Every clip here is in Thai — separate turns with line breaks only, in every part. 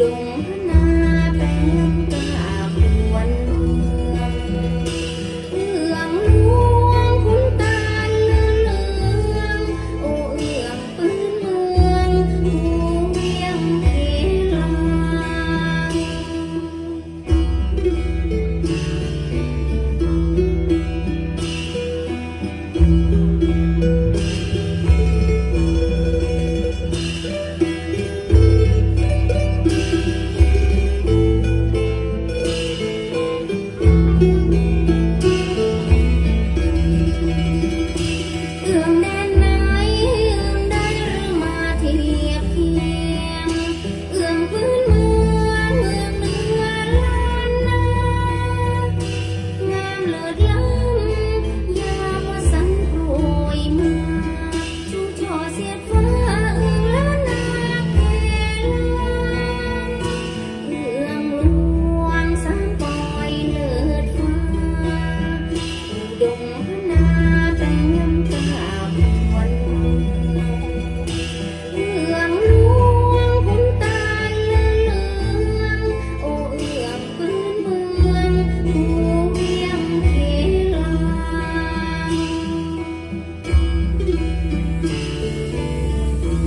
don't You.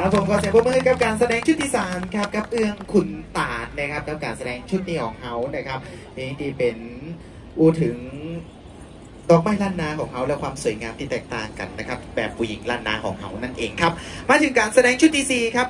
ครับผมขอเสียงปรบมือกับการแสดงชุดที่สามครับกับเอื้องขุนตาดนะครับกับการแสดงชุดนี้ของเขานะครับนี่ที่เป็นอู้ถึงดอกไม้ล้านนาของเขาและความสวยงามที่แตกต่างกันนะครับ แบบผู้หญิงล้านนาของเขานั่นเองครับ มาถึงการแสดงชุดที่สี่ครับ